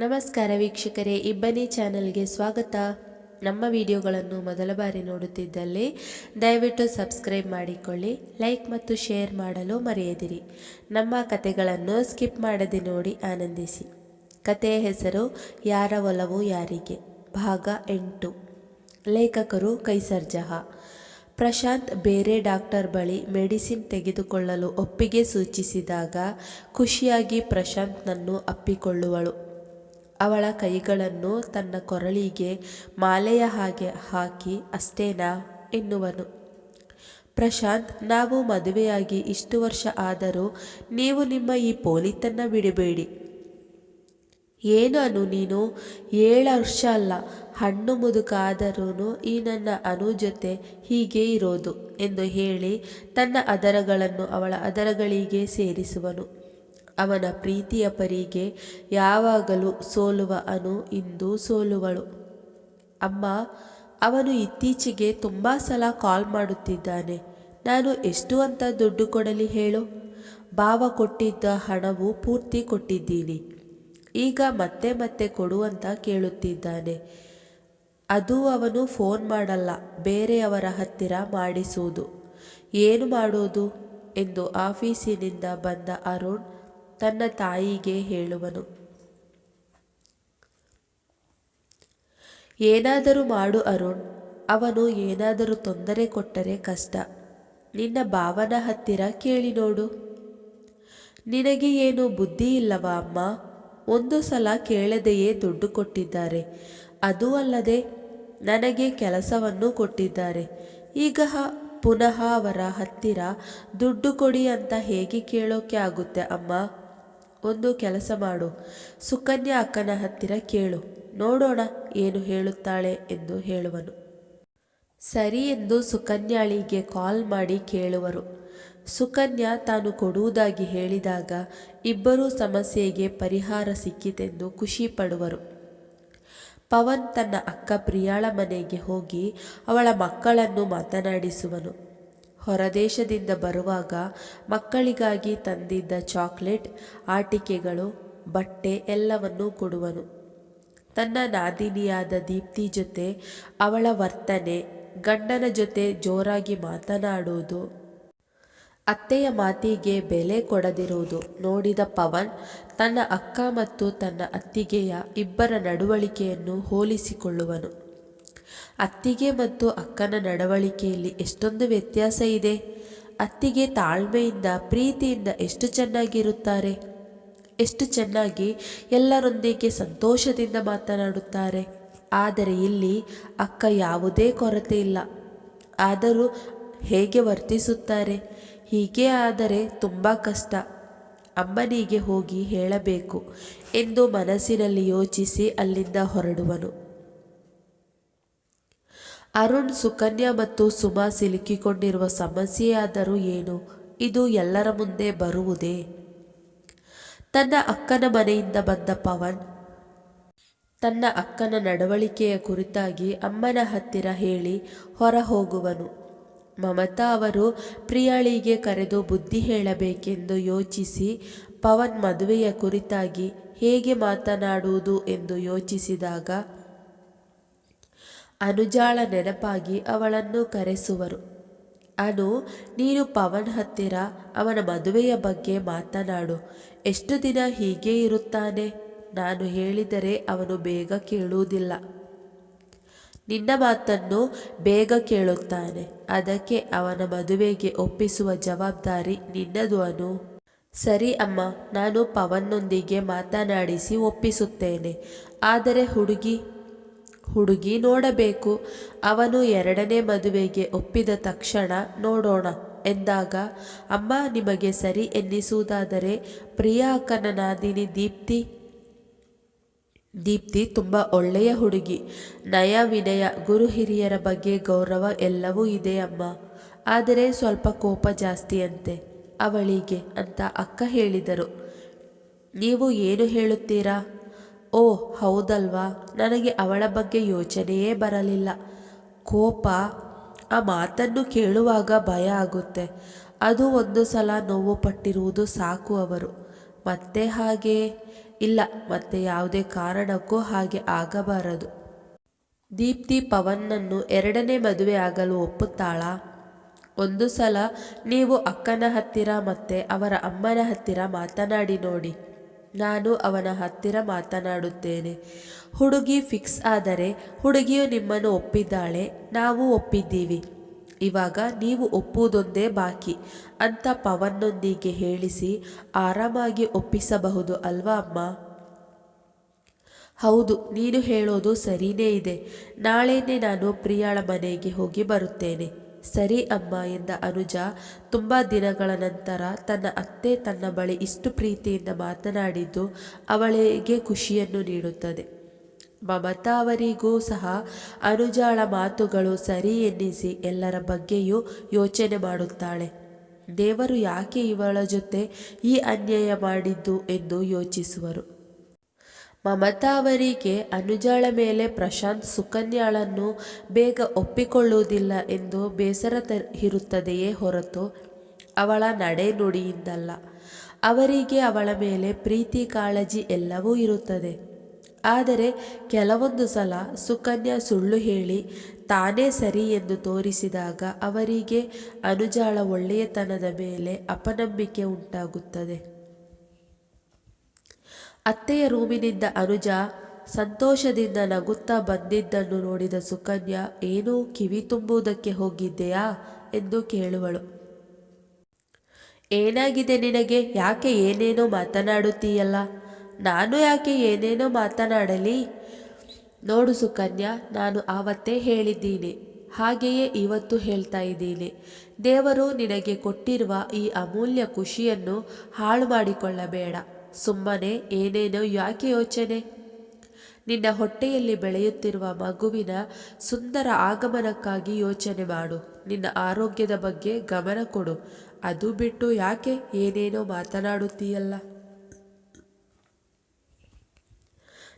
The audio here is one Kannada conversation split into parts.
ನಮಸ್ಕಾರ ವೀಕ್ಷಕರೇ, ಇಬ್ಬನಿ ಚಾನಲ್ಗೆ ಸ್ವಾಗತ. ನಮ್ಮ ವಿಡಿಯೋಗಳನ್ನು ಮೊದಲ ಬಾರಿ ನೋಡುತ್ತಿದ್ದಲ್ಲಿ ದಯವಿಟ್ಟು ಸಬ್ಸ್ಕ್ರೈಬ್ ಮಾಡಿಕೊಳ್ಳಿ, ಲೈಕ್ ಮತ್ತು ಶೇರ್ ಮಾಡಲು ಮರೆಯದಿರಿ. ನಮ್ಮ ಕತೆಗಳನ್ನು ಸ್ಕಿಪ್ ಮಾಡದೆ ನೋಡಿ ಆನಂದಿಸಿ. ಕತೆಯ ಹೆಸರು, ಯಾರ ಒಲವು ಯಾರಿಗೆ? ಭಾಗ ಎಂಟು. ಲೇಖಕರು ಕೈಸರ್ಜಹ ಪ್ರಶಾಂತ್ ಬೇರೆ ಡಾಕ್ಟರ್ ಬಳಿ ಮೆಡಿಸಿನ್ ತೆಗೆದುಕೊಳ್ಳಲು ಒಪ್ಪಿಗೆ ಸೂಚಿಸಿದಾಗ ಖುಷಿಯಾಗಿ ಪ್ರಶಾಂತ್ನನ್ನು ಅಪ್ಪಿಕೊಳ್ಳುವಳು. ಅವಳ ಕೈಗಳನ್ನು ತನ್ನ ಕೊರಳಿಗೆ ಮಾಲೆಯ ಹಾಗೆ ಹಾಕಿ, ಅಷ್ಟೇನಾ ಎನ್ನುವನು. ಪ್ರಶಾಂತ್, ನಾವು ಮದುವೆಯಾಗಿ ಇಷ್ಟು ವರ್ಷ ಆದರೂ ನೀವು ನಿಮ್ಮ ಈ ಪೋಲಿತನ್ನ ಬಿಡಬೇಡಿ. ಏನು ಅನು ನೀನು? ಏಳು ವರ್ಷ ಅಲ್ಲ, ಹಣ್ಣು ಮುದುಕಾದರೂ ಈ ನನ್ನ ಅನು ಜೊತೆ ಹೀಗೆ ಇರೋದು ಎಂದು ಹೇಳಿ ತನ್ನ ಅದರಗಳನ್ನು ಅವಳ ಅದರಗಳಿಗೆ ಸೇರಿಸುವನು. ಅವನ ಪ್ರೀತಿಯ ಪರಿಗೆ ಯಾವಾಗಲೂ ಸೋಲುವ ಅನು ಇಂದು ಸೋಲುವಳು. ಅಮ್ಮ, ಅವನು ಇತ್ತೀಚೆಗೆ ತುಂಬ ಸಲ ಕಾಲ್ ಮಾಡುತ್ತಿದ್ದಾನೆ. ನಾನು ಎಷ್ಟು ಅಂತ ದುಡ್ಡು ಕೊಡಲಿ ಹೇಳು. ಭಾವ ಕೊಟ್ಟಿದ್ದ ಹಣವು ಪೂರ್ತಿ ಕೊಟ್ಟಿದ್ದೀನಿ. ಈಗ ಮತ್ತೆ ಮತ್ತೆ ಕೊಡುವಂತ ಕೇಳುತ್ತಿದ್ದಾನೆ. ಅದು ಅವನು ಫೋನ್ ಮಾಡಲ್ಲ ಬೇರೆಯವರ ಹತ್ತಿರ ಮಾಡಿಸುವುದು ಏನು ಮಾಡೋದು? ಎಂದು ಆಫೀಸಿನಿಂದ ಬಂದ ಅರುಣ್ ತನ್ನ ತಾಯಿಗೆ ಹೇಳುವನು. ಏನಾದರೂ ಮಾಡು ಅರುಣ್, ಅವನು ಏನಾದರೂ ತೊಂದರೆ ಕೊಟ್ಟರೆ ಕಷ್ಟ. ನಿನ್ನ ಭಾವನ ಹತ್ತಿರ ಕೇಳಿ ನೋಡು. ನಿನಗೆ ಏನು ಬುದ್ಧಿ ಇಲ್ಲವಾ ಅಮ್ಮ? ಒಂದು ಸಲ ಕೇಳದೆಯೇ ದುಡ್ಡು ಕೊಟ್ಟಿದ್ದಾರೆ. ಅದೂ ಅಲ್ಲದೆ ನನಗೆ ಕೆಲಸವನ್ನು ಕೊಟ್ಟಿದ್ದಾರೆ. ಈಗ ಪುನಃ ಅವರ ಹತ್ತಿರ ದುಡ್ಡು ಕೊಡಿ ಅಂತ ಹೇಗೆ ಕೇಳೋಕೆ ಆಗುತ್ತೆ ಅಮ್ಮ? ಒಂದು ಕೆಲಸ ಮಾಡು. ಸುಕನ್ಯಾ ಅಕ್ಕನ ಹತ್ತಿರ ಕೇಳು. ನೋಡೋಣ ಏನು ಹೇಳುತ್ತಾಳೆ ಎಂದು ಹೇಳುವನು. ಸರಿ ಎಂದು ಸುಕನ್ಯಾಳಿಗೆ ಕಾಲ್ ಮಾಡಿ ಕೇಳುವರು. ಸುಕನ್ಯಾ ತಾನು ಕೊಡುವುದಾಗಿ ಹೇಳಿದಾಗ ಇಬ್ಬರೂ ಸಮಸ್ಯೆಗೆ ಪರಿಹಾರ ಸಿಕ್ಕಿತೆಂದು ಖುಷಿ ಪಡುವರು. ಪವನ್ ತನ್ನ ಅಕ್ಕ ಪ್ರಿಯಾಳ ಮನೆಗೆ ಹೋಗಿ ಅವಳ ಮಕ್ಕಳನ್ನು ಮಾತನಾಡಿಸುವನು. ಹೊರದೇಶದಿಂದ ಬರುವಾಗ ಮಕ್ಕಳಿಗಾಗಿ ತಂದಿದ್ದ ಚಾಕ್ಲೇಟ್, ಆಟಿಕೆಗಳು, ಬಟ್ಟೆ ಎಲ್ಲವನ್ನೂ ಕೊಡುವನು. ತನ್ನ ನಾದಿನಿಯಾದ ದೀಪ್ತಿ ಜೊತೆ ಅವಳ ವರ್ತನೆ, ಗಂಡನ ಜೊತೆ ಜೋರಾಗಿ ಮಾತನಾಡುವುದು, ಅತ್ತೆಯ ಮಾತಿಗೆ ಬೆಲೆ ಕೊಡದಿರುವುದು ನೋಡಿದ ಪವನ್ ತನ್ನ ಅಕ್ಕ ಮತ್ತು ತನ್ನ ಅತ್ತಿಗೆಯ ಇಬ್ಬರ ನಡವಳಿಕೆಯನ್ನು ಹೋಲಿಸಿಕೊಳ್ಳುವನು. ಅತ್ತಿಗೆ ಮತ್ತು ಅಕ್ಕನ ನಡವಳಿಕೆಯಲ್ಲಿ ಎಷ್ಟೊಂದು ವ್ಯತ್ಯಾಸ ಇದೆ. ಅತ್ತಿಗೆ ತಾಳ್ಮೆಯಿಂದ, ಪ್ರೀತಿಯಿಂದ ಎಷ್ಟು ಚೆನ್ನಾಗಿರುತ್ತಾರೆ. ಎಷ್ಟು ಚೆನ್ನಾಗಿ ಎಲ್ಲರೊಂದಿಗೆ ಸಂತೋಷದಿಂದ ಮಾತನಾಡುತ್ತಾರೆ. ಆದರೆ ಇಲ್ಲಿ ಅಕ್ಕ ಯಾವುದೇ ಕೊರತೆ ಇಲ್ಲ. ಆದರೂ ಹೇಗೆ ವರ್ತಿಸುತ್ತಾರೆ. ಹೀಗೆ ಆದರೆ ತುಂಬ ಕಷ್ಟ. ಅಮ್ಮನಿಗೆ ಹೋಗಿ ಹೇಳಬೇಕು ಎಂದು ಮನಸ್ಸಿನಲ್ಲಿ ಯೋಚಿಸಿ ಅಲ್ಲಿಂದ ಹೊರಡುವನು. ಅರುಣ್, ಸುಕನ್ಯಾ ಮತ್ತು ಸುಮಾ ಸಿಲುಕಿಕೊಂಡಿರುವ ಸಮಸ್ಯೆಯಾದರೂ ಏನು? ಇದು ಎಲ್ಲರ ಮುಂದೆ ಬರುವುದೇ? ತನ್ನ ಅಕ್ಕನ ಮನೆಯಿಂದ ಬಂದ ಪವನ್, ತನ್ನ ಅಕ್ಕನ ನಡವಳಿಕೆಯ ಕುರಿತಾಗಿ ಅಮ್ಮನ ಹತ್ತಿರ ಹೇಳಿ ಹೊರ ಹೋಗುವನು ಮಮತಾ ಅವರು ಪ್ರಿಯಾಳಿಗೆ ಕರೆದು ಬುದ್ಧಿ ಹೇಳಬೇಕೆಂದು ಯೋಚಿಸಿ ಪವನ್ ಮದುವೆಯ ಕುರಿತಾಗಿ ಹೇಗೆ ಮಾತನಾಡುವುದು ಎಂದು ಯೋಚಿಸಿದಾಗ ಅನುಜಾಳ ನೆನಪಾಗಿ ಅವಳನ್ನು ಕರೆಸುವರು. ಅನು, ನೀನು ಪವನ್ ಹತ್ತಿರ ಅವನ ಮದುವೆಯ ಬಗ್ಗೆ ಮಾತನಾಡು. ಎಷ್ಟು ದಿನ ಹೀಗೆ ಇರುತ್ತಾನೆ? ನಾನು ಹೇಳಿದರೆ ಅವನು ಬೇಗ ಕೇಳುವುದಿಲ್ಲ. ನಿನ್ನ ಮಾತನ್ನು ಬೇಗ ಕೇಳುತ್ತಾನೆ. ಅದಕ್ಕೆ ಅವನ ಮದುವೆಗೆ ಒಪ್ಪಿಸುವ ಜವಾಬ್ದಾರಿ ನಿನ್ನದು ಅನು. ಸರಿ ಅಮ್ಮ, ನಾನು ಪವನ್ನೊಂದಿಗೆ ಮಾತನಾಡಿಸಿ ಒಪ್ಪಿಸುತ್ತೇನೆ. ಆದರೆ ಹುಡುಗಿ ಹುಡುಗಿ ನೋಡಬೇಕು. ಅವನು ಎರಡನೇ ಮದುವೆಗೆ ಒಪ್ಪಿದ ತಕ್ಷಣ, ನೋಡೋಣ ಎಂದಾಗ, ಅಮ್ಮ, ನಿಮಗೆ ಸರಿ ಎನ್ನಿಸುವುದಾದರೆ ಪ್ರಿಯಾ ಅಕ್ಕನ ನಾದಿನಿ ದೀಪ್ತಿ ದೀಪ್ತಿ ತುಂಬ ಒಳ್ಳೆಯ ಹುಡುಗಿ. ನಯ ವಿನಯ, ಗುರು ಹಿರಿಯರ ಬಗ್ಗೆ ಗೌರವ ಎಲ್ಲವೂ ಇದೆ ಅಮ್ಮ. ಆದರೆ ಸ್ವಲ್ಪ ಕೋಪ ಜಾಸ್ತಿಯಂತೆ. ಅವಳಿಗೆ ಅಂತ ಅಕ್ಕ ಹೇಳಿದರು. ನೀವು ಏನು ಹೇಳುತ್ತೀರಾ? ಓ, ಹೌದಲ್ವಾ? ನನಗೆ ಅವಳ ಬಗ್ಗೆ ಯೋಚನೆಯೇ ಬರಲಿಲ್ಲ. ಕೋಪ, ಆ ಮಾತನ್ನು ಕೇಳುವಾಗ ಭಯ ಆಗುತ್ತೆ. ಅದು ಒಂದು ಸಲ ನೋವು ಪಟ್ಟಿರುವುದು ಸಾಕು ಅವರು. ಮತ್ತೆ ಹಾಗೆ? ಇಲ್ಲ, ಮತ್ತೆ ಯಾವುದೇ ಕಾರಣಕ್ಕೂ ಹಾಗೆ ಆಗಬಾರದು. ದೀಪ್ತಿ ಪವನ್ನನ್ನು ಎರಡನೇ ಮದುವೆ ಆಗಲು ಒಪ್ಪುತ್ತಾಳಾ? ಒಂದು ಸಲ ನೀವು ಅಕ್ಕನ ಹತ್ತಿರ ಮತ್ತೆ ಅವರ ಅಮ್ಮನ ಹತ್ತಿರ ಮಾತನಾಡಿ ನೋಡಿ. ನಾನು ಅವನ ಹತ್ತಿರ ಮಾತನಾಡುತ್ತೇನೆ. ಹುಡುಗಿ ಫಿಕ್ಸ್ ಆದರೆ ಹುಡುಗಿಯು ನಿಮ್ಮನ್ನು ಒಪ್ಪಿದ್ದಾಳೆ, ನಾವು ಒಪ್ಪಿದ್ದೀವಿ. ಇವಾಗ ನೀವು ಒಪ್ಪುವುದೊಂದೇ ಬಾಕಿ. ಅಂತ ಪವನ್ನೊಂದಿಗೆ ಹೇಳಿಸಿ, ಆರಾಮಾಗಿ ಒಪ್ಪಿಸಬಹುದು ಅಲ್ವಾ ಅಮ್ಮ? ಹೌದು, ನೀನು ಹೇಳೋದು ಸರಿನೇ ಇದೆ. ನಾಳೆನೇ ನಾನು ಪ್ರಿಯಾಳ ಮನೆಗೆ ಹೋಗಿ ಬರುತ್ತೇನೆ. ಸರಿ ಅಮ್ಮ ಎಂದ ಅನುಜ. ತುಂಬ ದಿನಗಳ ನಂತರ ತನ್ನ ಅತ್ತೆ ತನ್ನ ಬಳಿ ಇಷ್ಟು ಪ್ರೀತಿಯಿಂದ ಮಾತನಾಡಿದ್ದು ಅವಳಿಗೆ ಖುಷಿಯನ್ನು ನೀಡುತ್ತದೆ. ಮಮತಾ ಅವರಿಗೂ ಸಹ ಅನುಜಾಳ ಮಾತುಗಳು ಸರಿ ಎನ್ನಿಸಿ ಎಲ್ಲರ ಬಗ್ಗೆಯೂ ಯೋಚನೆ ಮಾಡುತ್ತಾಳೆ. ದೇವರು ಯಾಕೆ ಇವಳ ಜೊತೆ ಈ ಅನ್ಯಾಯ ಮಾಡಿದ್ದು ಎಂದು ಯೋಚಿಸುವರು. ಮಮತಾ ಅವರಿಗೆ ಅನುಜಾಳ ಮೇಲೆ ಪ್ರಶಾಂತ್ ಸುಕನ್ಯಾಳನ್ನು ಬೇಗ ಒಪ್ಪಿಕೊಳ್ಳುವುದಿಲ್ಲ ಎಂದು ಬೇಸರ ಇರುತ್ತದೆಯೇ ಹೊರತು ಅವಳ ನಡೆ ನುಡಿಯಿಂದಲ್ಲ. ಅವರಿಗೆ ಅವಳ ಮೇಲೆ ಪ್ರೀತಿ, ಕಾಳಜಿ ಎಲ್ಲವೂ ಇರುತ್ತದೆ. ಆದರೆ ಕೆಲವೊಂದು ಸಲ ಸುಕನ್ಯಾ ಸುಳ್ಳು ಹೇಳಿ ತಾನೇ ಸರಿ ಎಂದು ತೋರಿಸಿದಾಗ ಅವರಿಗೆ ಅನುಜಾಳ ಒಳ್ಳೆಯತನದ ಮೇಲೆ ಅಪನಂಬಿಕೆ ಉಂಟಾಗುತ್ತದೆ. ಅತ್ತೆಯ ರೂಮಿನಿಂದ ಅನುಜ ಸಂತೋಷದಿಂದ ನಗುತ್ತಾ ಬಂದಿದ್ದನ್ನು ನೋಡಿದ ಸುಕನ್ಯಾ, ಏನು ಕಿವಿ ತುಂಬುವುದಕ್ಕೆ ಹೋಗಿದ್ದೆಯಾ? ಎಂದು ಕೇಳುವಳು. ಏನಾಗಿದೆ ನಿನಗೆ? ಯಾಕೆ ಏನೇನೋ ಮಾತನಾಡುತ್ತೀಯಲ್ಲ? ನಾನು ಯಾಕೆ ಏನೇನೋ ಮಾತನಾಡಲಿ? ನೋಡು ಸುಕನ್ಯಾ, ನಾನು ಆವತ್ತೇ ಹೇಳಿದ್ದೀನಿ. ಹಾಗೆಯೇ ಇವತ್ತು ಹೇಳ್ತಾ ಇದ್ದೀನಿ. ದೇವರು ನಿನಗೆ ಕೊಟ್ಟಿರುವ ಈ ಅಮೂಲ್ಯ ಖುಷಿಯನ್ನು ಹಾಳು ಮಾಡಿಕೊಳ್ಳಬೇಡ ಸುಮ್ಮನೆ, ಏನೇನೋ ಯಾಕೆ ಯೋಚನೆ? ನಿನ್ನ ಹೊಟ್ಟೆಯಲ್ಲಿ ಬೆಳೆಯುತ್ತಿರುವ ಮಗುವಿನ ಸುಂದರ ಆಗಮನಕ್ಕಾಗಿ ಯೋಚನೆ ಮಾಡು. ನಿನ್ನ ಆರೋಗ್ಯದ ಬಗ್ಗೆ ಗಮನ ಕೊಡು. ಅದು ಬಿಟ್ಟು ಯಾಕೆ ಏನೇನೋ ಮಾತನಾಡುತ್ತೀಯಲ್ಲ?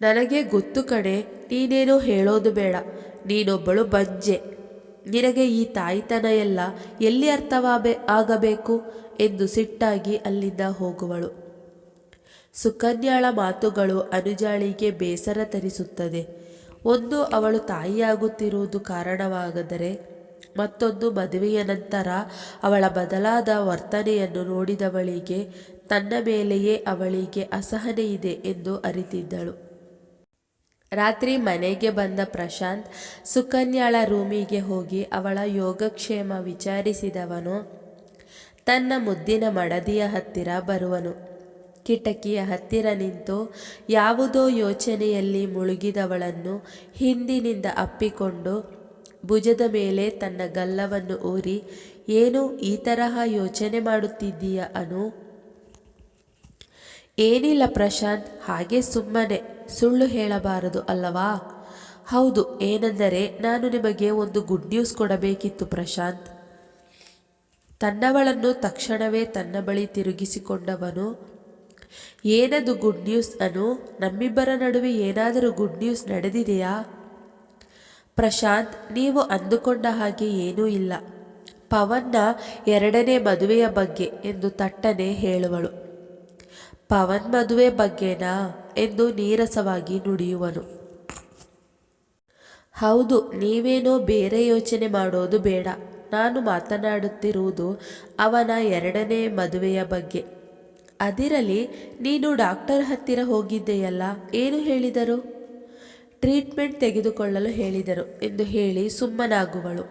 ನನಗೆ ಗೊತ್ತು ಕಣೆ, ನೀನೇನೋ ಹೇಳೋದು ಬೇಡ. ನೀನೊಬ್ಬಳು ಬಂಜೆ. ನಿನಗೆ ಈ ತಾಯಿತನ ಎಲ್ಲ ಎಲ್ಲಿ ಅರ್ಥವಾಗಬೇಕು ಎಂದು ಸಿಟ್ಟಾಗಿ ಅಲ್ಲಿಂದ ಹೋಗುವಳು. ಸುಕನ್ಯಾಳ ಮಾತುಗಳು ಅನುಜಾಳಿಗೆ ಬೇಸರ ತರಿಸುತ್ತದೆ. ಒಂದು ಅವಳು ತಾಯಿಯಾಗುತ್ತಿರುವುದು ಕಾರಣವಾಗದರೆ ಮತ್ತೊಂದು ಮದುವೆಯ ನಂತರ ಅವಳ ಬದಲಾದ ವರ್ತನೆಯನ್ನು ನೋಡಿದವಳಿಗೆ ತನ್ನ ಮೇಲೆಯೇ ಅವಳಿಗೆ ಅಸಹನೆ ಇದೆ ಎಂದು ಅರಿತಿದ್ದಳು. ರಾತ್ರಿ ಮನೆಗೆ ಬಂದ ಪ್ರಶಾಂತ್ ಸುಕನ್ಯಾಳ ರೂಮಿಗೆ ಹೋಗಿ ಅವಳ ಯೋಗಕ್ಷೇಮ ವಿಚಾರಿಸಿದವನು, ತನ್ನ ಮುದ್ದಿನ ಮಡದಿಯ ಹತ್ತಿರ ಬರುವನು. ಕಿಟಕಿಯ ಹತ್ತಿರ ನಿಂತು ಯಾವುದೋ ಯೋಚನೆಯಲ್ಲಿ ಮುಳುಗಿದವಳನ್ನು ಹಿಂದಿನಿಂದ ಅಪ್ಪಿಕೊಂಡು ಭುಜದ ಮೇಲೆ ತನ್ನ ಗಲ್ಲವನ್ನು ಊರಿ, ಏನು ಈ ತರಹ ಯೋಚನೆ ಮಾಡುತ್ತಿದ್ದೀಯ ಅನು? ಏನಿಲ್ಲ ಪ್ರಶಾಂತ್, ಹಾಗೆ ಸುಮ್ಮನೆ, ಸುಳ್ಳು ಹೇಳಬಾರದು ಅಲ್ಲವಾ? ಹೌದು, ಏನೆಂದರೆ ನಾನು ನಿಮಗೆ ಒಂದು ಗುಡ್ ನ್ಯೂಸ್ ಕೊಡಬೇಕಿತ್ತು ಪ್ರಶಾಂತ್. ತನ್ನವಳನ್ನು ತಕ್ಷಣವೇ ತನ್ನ ಬಳಿ ತಿರುಗಿಸಿಕೊಂಡವನು ಏನದು ಗುಡ್ ನ್ಯೂಸ್ ಅನು? ನಮ್ಮಿಬ್ಬರ ನಡುವೆ ಏನಾದರೂ ಗುಡ್ ನ್ಯೂಸ್ ನಡೆದಿದೆಯಾ? ಪ್ರಶಾಂತ್, ನೀವು ಅಂದುಕೊಂಡ ಹಾಗೆ ಏನೂ ಇಲ್ಲ. ಪವನ್ನ ಎರಡನೇ ಮದುವೆಯ ಬಗ್ಗೆ ಎಂದು ತಟ್ಟನೆ ಹೇಳುವಳು. ಪವನ್ ಮದುವೆ ಬಗ್ಗೆನಾ? ಎಂದು ನೀರಸವಾಗಿ ನುಡಿಯುವನು. ಹೌದು, ನೀವೇನೋ ಬೇರೆ ಯೋಚನೆ ಮಾಡೋದು ಬೇಡ. ನಾನು ಮಾತನಾಡುತ್ತಿರುವುದು ಅವನ ಎರಡನೇ ಮದುವೆಯ ಬಗ್ಗೆ. ಅದಿರಲಿ, ನೀನು ಡಾಕ್ಟರ್ ಹತ್ತಿರ ಹೋಗಿದ್ದೆಯಲ್ಲ, ಏನು ಹೇಳಿದರು? ಟ್ರೀಟ್ಮೆಂಟ್ ತೆಗೆದುಕೊಳ್ಳಲು ಹೇಳಿದರು ಎಂದು ಹೇಳಿ ಸುಮ್ಮನಾಗುವಳು.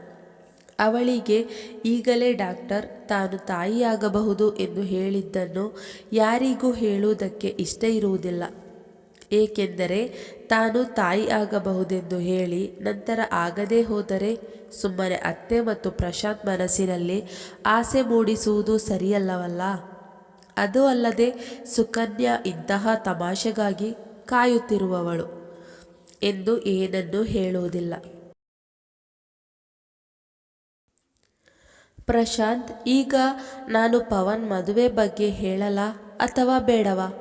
ಅವಳಿಗೆ, ಈಗಲೇ ಡಾಕ್ಟರ್, ತಾನು ತಾಯಿಯಾಗಬಹುದು ಎಂದು ಹೇಳಿದ್ದನ್ನು ಯಾರಿಗೂ ಹೇಳುವುದಕ್ಕೆ ಇಷ್ಟ ಇರುವುದಿಲ್ಲ. ಏಕೆಂದರೆ, ತಾನು ತಾಯಿ ಆಗಬಹುದೆಂದು ಹೇಳಿ ನಂತರ ಆಗದೇ ಹೋದರೆ ಸುಮ್ಮನೆ ಅತ್ತೆ ಮತ್ತು ಪ್ರಶಾಂತ್ ಮನಸ್ಸಿನಲ್ಲಿ ಆಸೆ ಮೂಡಿಸುವುದು ಸರಿಯಲ್ಲವಲ್ಲ? ಅದು ಅಲ್ಲದೆ ಸುಕನ್ಯಾ ಇಂತಹ ತಮಾಷೆಗಾಗಿ ಕಾಯುತ್ತಿರುವವಳು ಎಂದು ಏನನ್ನೂ ಹೇಳುವುದಿಲ್ಲ. ಪ್ರಶಾಂತ್, ಈಗ ನಾನು ಪವನ್ ಮದುವೆ ಬಗ್ಗೆ ಹೇಳಲಾ ಅಥವಾ ಬೇಡವಾ?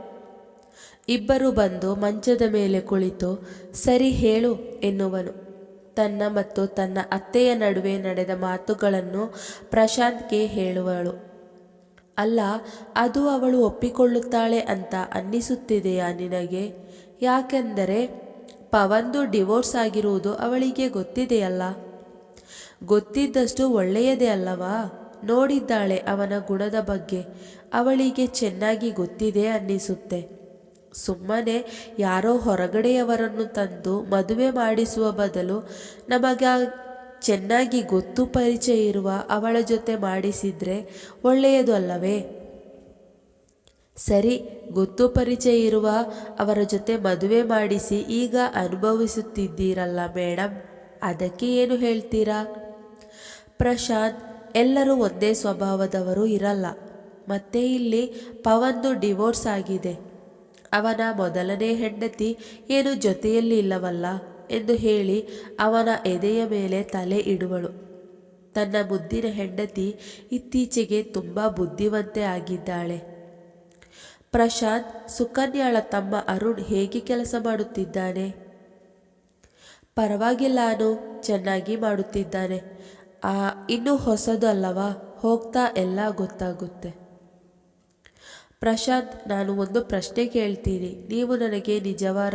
ಇಬ್ಬರು ಬಂದು ಮಂಚದ ಮೇಲೆ ಕುಳಿತು, ಸರಿ ಹೇಳು ಎನ್ನುವನು. ತನ್ನ ಮತ್ತು ತನ್ನ ಅತ್ತೆಯ ನಡುವೆ ನಡೆದ ಮಾತುಗಳನ್ನು ಪ್ರಶಾಂತ್ಗೆ ಹೇಳುವಳು. ಅಲ್ಲ, ಅದು ಅವಳು ಒಪ್ಪಿಕೊಳ್ಳುತ್ತಾಳೆ ಅಂತ ಅನ್ನಿಸುತ್ತಿದೆಯಾ ನಿನಗೆ? ಯಾಕೆಂದರೆ ಪವಂದು ಡಿವೋರ್ಸ್ ಆಗಿರುವುದು ಅವಳಿಗೆ ಗೊತ್ತಿದೆಯಲ್ಲ. ಗೊತ್ತಿದ್ದಷ್ಟು ಒಳ್ಳೆಯದೇ ಅಲ್ಲವಾ? ನೋಡಿದ್ದಾಳೆ ಅವನ ಗುಣದ ಬಗ್ಗೆ. ಅವಳಿಗೆ ಚೆನ್ನಾಗಿ ಗೊತ್ತಿದೆ ಅನ್ನಿಸುತ್ತೆ. ಸುಮ್ಮನೆ ಯಾರೋ ಹೊರಗಡೆಯವರನ್ನು ತಂದು ಮದುವೆ ಮಾಡಿಸುವ ಬದಲು ನಮಗ ಚೆನ್ನಾಗಿ ಗೊತ್ತು ಪರಿಚಯ ಇರುವ ಅವಳ ಜೊತೆ ಮಾಡಿಸಿದ್ರೆ ಒಳ್ಳೆಯದು ಅಲ್ಲವೇ? ಸರಿ, ಗೊತ್ತು ಪರಿಚಯ ಇರುವ ಅವರ ಜೊತೆ ಮದುವೆ ಮಾಡಿಸಿ ಈಗ ಅನುಭವಿಸುತ್ತಿದ್ದೀರಲ್ಲ ಮೇಡಮ್ ಅದಕ್ಕೆ ಏನು ಹೇಳ್ತೀರಾ? ಪ್ರಶಾಂತ್, ಎಲ್ಲರೂ ಒಂದೇ ಸ್ವಭಾವದವರು ಇರಲ್ಲ. ಮತ್ತೆ ಇಲ್ಲಿ ಪವನ್ದು ಡಿವೋರ್ಸ್ ಆಗಿದೆ. ಅವನ ಮೊದಲನೇ ಹೆಂಡತಿ ಏನು ಜೊತೆಯಲ್ಲಿ ಇಲ್ಲವಲ್ಲ? ಎಂದು ಹೇಳಿ ಅವನ ಎದೆಯ ಮೇಲೆ ತಲೆ ಇಡುವಳು. ತನ್ನ ಮುದ್ದಿನ ಹೆಂಡತಿ ಇತ್ತೀಚೆಗೆ ತುಂಬ ಬುದ್ಧಿವಂತೆ ಆಗಿದ್ದಾಳೆ. ಪ್ರಶಾಂತ್ ಸುಕನ್ಯಾಳ ತಮ್ಮ ಅರುಣ್ ಹೇಗೆ ಕೆಲಸ ಮಾಡುತ್ತಿದ್ದಾನೆ? ಪರವಾಗಿಲ್ಲ ಅನು, ಚೆನ್ನಾಗಿ ಮಾಡುತ್ತಿದ್ದಾನೆ. ಆ, ಇನ್ನೂ ಹೊಸದು ಅಲ್ಲವಾ? ಹೋಗ್ತಾ ಎಲ್ಲ ಗೊತ್ತಾಗುತ್ತೆ. ಪ್ರಶಾಂತ್, ನಾನು ಒಂದು ಪ್ರಶ್ನೆ ಕೇಳ್ತೀನಿ. ನೀವು ನನಗೆ ನಿಜವಾದ